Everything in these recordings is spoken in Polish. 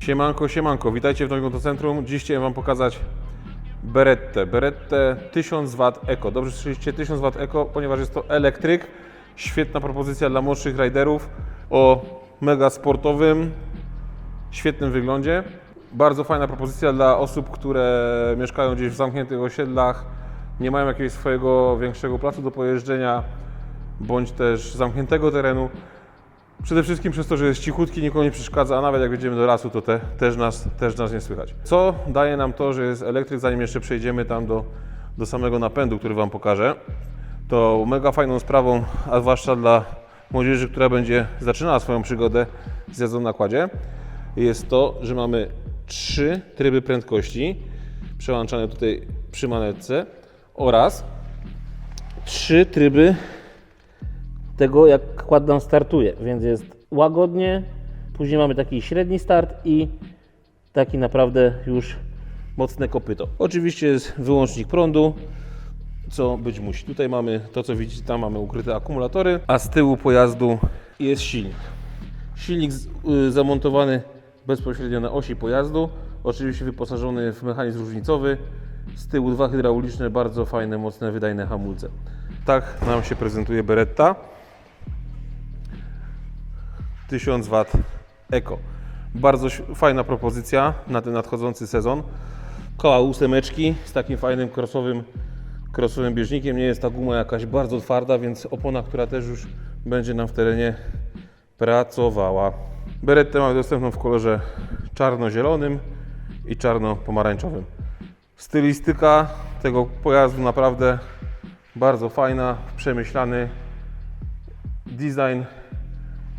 Siemanko, siemanko, witajcie w nowym motocentrum. Dziś chciałem Wam pokazać Berettę. Berettę 1000 W Eco. Dobrze słyszeliście 1000 W Eco, ponieważ jest to elektryk. Świetna propozycja dla młodszych riderów o mega sportowym, świetnym wyglądzie. Bardzo fajna propozycja dla osób, które mieszkają gdzieś w zamkniętych osiedlach, nie mają jakiegoś swojego większego placu do pojeżdżenia, bądź też zamkniętego terenu. Przede wszystkim przez to, że jest cichutki, nikogo nie przeszkadza, a nawet jak wejdziemy do lasu, to te, też, nas, też nas nie słychać. Co daje nam to, że jest elektryk, zanim jeszcze przejdziemy tam do, do samego napędu, który Wam pokażę, to mega fajną sprawą, a zwłaszcza dla młodzieży, która będzie zaczynała swoją przygodę z jazdą na kładzie, jest to, że mamy trzy tryby prędkości przełączane tutaj przy manetce oraz trzy tryby tego, jak nam startuje, więc jest łagodnie, później mamy taki średni start i taki naprawdę już mocne kopyto. Oczywiście jest wyłącznik prądu, co być musi. Tutaj mamy to, co widzicie, tam mamy ukryte akumulatory, a z tyłu pojazdu jest silnik. Silnik y, zamontowany bezpośrednio na osi pojazdu, oczywiście wyposażony w mechanizm różnicowy. Z tyłu dwa hydrauliczne, bardzo fajne, mocne, wydajne hamulce. Tak nam się prezentuje Beretta. 1000 W Eco. Bardzo fajna propozycja na ten nadchodzący sezon. Koła ósemeczki z takim fajnym crossowym, crossowym bieżnikiem. Nie jest ta guma jakaś bardzo twarda, więc opona, która też już będzie nam w terenie pracowała. Berettę mamy dostępną w kolorze czarno-zielonym i czarno-pomarańczowym. Stylistyka tego pojazdu naprawdę bardzo fajna, przemyślany design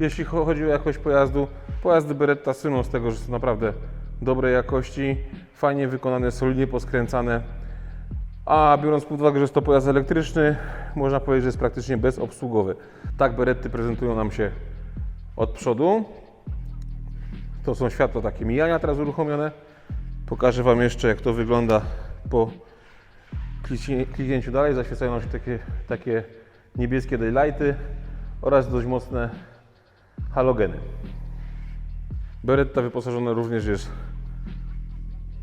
jeśli cho- chodzi o jakość pojazdu, pojazdy Beretta słyną z tego, że są naprawdę dobrej jakości, fajnie wykonane, solidnie poskręcane. A biorąc pod uwagę, że jest to pojazd elektryczny, można powiedzieć, że jest praktycznie bezobsługowy. Tak Beretty prezentują nam się od przodu. To są światła takie mijania teraz uruchomione. Pokażę Wam jeszcze, jak to wygląda po kliknięciu dalej. Zaświecają nam się takie, takie niebieskie daylighty oraz dość mocne halogeny. Beretta wyposażona również jest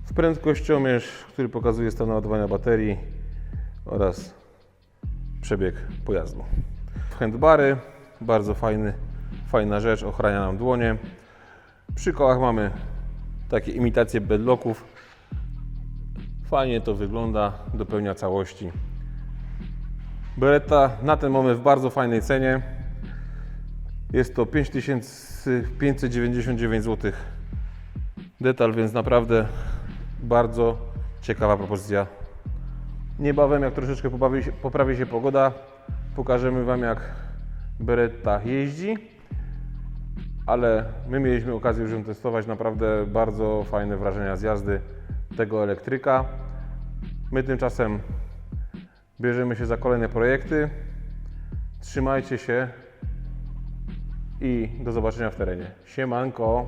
w prędkościomierz, który pokazuje stan naładowania baterii oraz przebieg pojazdu. Handbary, bardzo fajny, fajna rzecz, ochrania nam dłonie. Przy kołach mamy takie imitacje bedlocków. Fajnie to wygląda, dopełnia całości. Beretta na ten moment w bardzo fajnej cenie. Jest to 5599 zł detal, więc naprawdę bardzo ciekawa propozycja. Niebawem, jak troszeczkę poprawi się, poprawi się pogoda, pokażemy Wam jak Beretta jeździ. Ale my mieliśmy okazję już ją testować, naprawdę bardzo fajne wrażenia z jazdy tego elektryka. My tymczasem bierzemy się za kolejne projekty. Trzymajcie się i do zobaczenia w terenie. Siemanko!